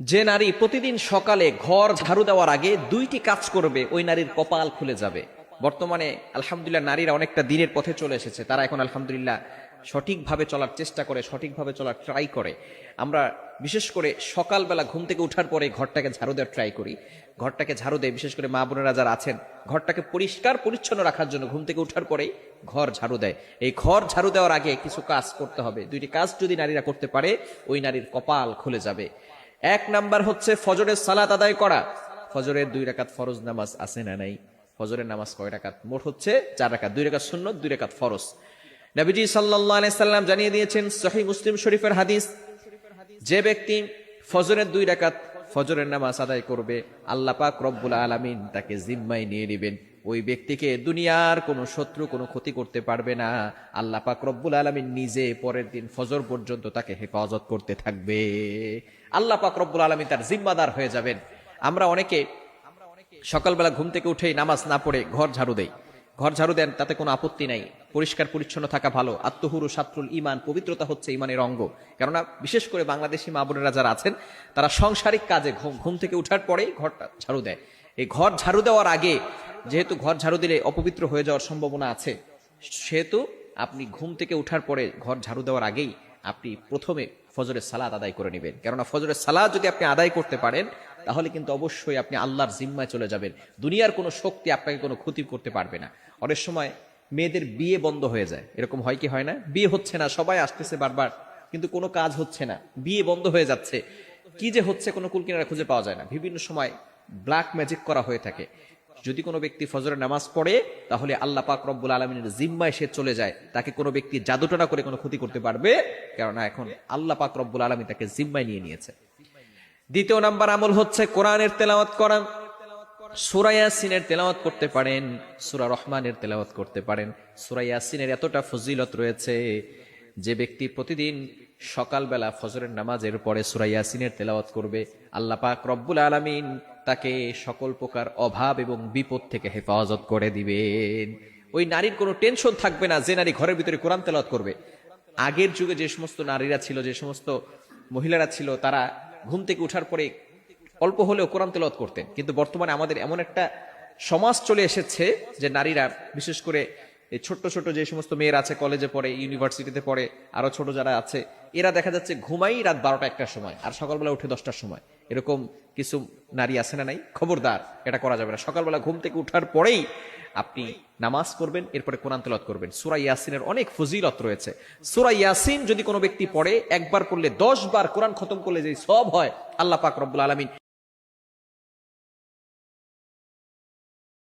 যে নারী প্রতিদিন সকালে ঘর ঝাড়ু দেওয়ার আগে দুইটি কাজ করবে, ওই নারীর কপাল খুলে যাবে। বর্তমানে, আলহামদুলিল্লাহ, নারীরা অনেকটা দিনের পথে চলে এসেছে। তারা এখন, আলহামদুলিল্লাহ, সঠিকভাবে চলার চেষ্টা করে, সঠিকভাবে চলার ট্রাই করে। আমরা, বিশেষ করে সকালবেলা ঘুম থেকে ওঠার পরে ঘরটাকে ঝাড়ু দেওয়ার ট্রাই করি। ঘরটাকে ঝাড়ু দেয়, বিশেষ করে মা বোনেরা যারা আছেন, ঘরটাকে পরিষ্কার, পরিচ্ছন্ন রাখার জন্য ঘুম থেকে ওঠার পরেই ঘর ঝাড়ু দেয়। এই ঘর ঝাড়ু দেওয়ার আগে কিছু কাজ করতে হবে। দুইটি কাজ যদি নারীরা করতে পারে, ওই নারীর কপাল খুলে যাবে। এক নাম্বার হচ্ছে ফজরের সালাত আদায় করা। ফজরের দুই রাকাত ফরজ নামাজ আছে না নাই? ফজরের নামাজ কয় রাকাত? মোট হচ্ছে চার রাকাত। দুই রাকাত শূন্য দুই রাকাত ফরজ। নবীজি সাল্লাহ সাল্লাম জানিয়ে দিয়েছেন সহি মুসলিম শরীফের হাদিস, যে ব্যক্তি ফজরের দুই রাকাত ফজরের নামাজ আদায় করবে, আল্লাহ পাক রব্বুল আলামিন তাকে জিম্মায় নিয়ে নেবেন। ওই ব্যক্তিকে দুনিয়ার কোনো শত্রু, কোনো ক্ষতি করতে পারবে না। আল্লাহ পাক রব্বুল আলামিন নিজে পরের দিন ফজর পর্যন্ত তাকে হেফাজত করতে থাকবে। আল্লাহ পাক রব্বুল আলামিন তার জিম্মাদার হয়ে যাবেন। আমরা অনেকে আমরা অনেকে সকালবেলা ঘুম থেকে উঠেই নামাজ না পড়ে ঘর ঝাড়ু দেই। ঘর ঝাড়ু দেন, তাতে কোনো আপত্তি নাই। পরিষ্কার পরিচ্ছন্ন থাকা ভালো। আত্মহুরু, সাত্রুল ইমান, পবিত্রতা হচ্ছে ইমানের অঙ্গ। কেননা, বিশেষ করে বাংলাদেশি মা বোনেরা যারা আছেন, তারা সাংসারিক কাজে ঘুম ঘুম থেকে উঠার পরেই ঘরটা ঝাড়ু দেয়। এই ঘর ঝাড়ু দেওয়ার আগে, যেহেতু ঘর ঝাড়ু দিলে অপবিত্র হয়ে যাওয়ার সম্ভাবনা আছে, সেহেতু আপনি ঘুম থেকে উঠার পরে ঘর ঝাড়ু দেওয়ার আগেই আপনি প্রথমে ফজরের সালাদ আদায় করে নেবেন। কেননা, ফজরের সালাদ যদি আপনি আদায় করতে পারেন, তাহলে কিন্তু অবশ্যই আপনি আল্লাহর জিম্মায় চলে যাবেন। দুনিয়ার কোনো শক্তি আপনাকে কোনো ক্ষতি করতে পারবে না। অনেক সময় মেয়েদের বিয়ে বন্ধ হয়ে যায়। এরকম হয় কি, হয় না? বিয়ে হচ্ছে না, সবাই আসতেছে বারবার, কিন্তু কোনো কাজ হচ্ছে না। বিয়ে বন্ধ হয়ে যাচ্ছে। কি যে হচ্ছে কোনো কুলকিনারা খুঁজে পাওয়া যায় না। বিভিন্ন সময় ব্ল্যাক ম্যাজিক করা হয়ে থাকে। যদি কোনো ব্যক্তি ফজরের নামাজ পড়ে, তাহলে আল্লাহ পাক রব্বুল আলমিনের জিম্মায় সে চলে যায়। তাকে কোনো ব্যক্তি জাদুটনা করে কোনো ক্ষতি করতে পারবে, কেননা এখন আল্লাহ পাক রব্বুল আলমী তাকে জিম্মায় নিয়ে নিয়েছে। দ্বিতীয় নাম্বার আমল হচ্ছে কোরআনের তেলাওয়াত করা। সুরা ইয়াসিনের তেলাওয়াত করতে পারেন, সুরা রহমানের তেলাওয়াত করতে পারেন। সুরা ইয়াসিনের এতটা ফজিলত রয়েছে যে ব্যক্তি প্রতিদিন সকালবেলা ফজরের নামাজের পরে সুরা ইয়াসিনের তেলাওয়াত করবে। আল্লাহ পাক রব্বুল আলামিন তাকে সকল প্রকার অভাব এবং বিপদ থেকে হেফাজত করে দিবেন। ওই নারীর কোনো টেনশন থাকবে না যে নারী ঘরের ভিতরে কোরআন তেলাওয়াত করবে। আগের যুগে যে সমস্ত নারীরা ছিল, যে সমস্ত মহিলারা ছিল, তারা ঘুম থেকে উঠার পরে অল্প হলেও কোরআন তেলাওয়াত করতেন। কিন্তু বর্তমানে আমাদের এমন একটা সমাজ চলে এসেছে যে নারীরা, বিশেষ করে এই ছোট্ট ছোট যে সমস্ত মেয়েরা আছে কলেজে পড়ে ইউনিভার্সিটিতে পড়ে, আরও ছোট যারা আছে, এরা দেখা যাচ্ছে ঘুমাই রাত বারোটা একটার সময় আর সকালবেলা উঠে দশটার সময়। এরকম কিছু নারী আছে না নাই? খবরদার, এটা করা যাবে না। সকালবেলা ঘুম থেকে উঠার পরেই আপনি নামাজ করবেন এরপরে কোরআন তেলাওয়াত করবেন। সুরা ইয়াসিনের অনেক ফজিলত রয়েছে। সুরা ইয়াসিন যদি কোনো ব্যক্তি পড়ে, একবার পড়লে দশ বার কোরআন খতম করলে যে সব হয়, আল্লাহ পাক রব্বুল আলমিন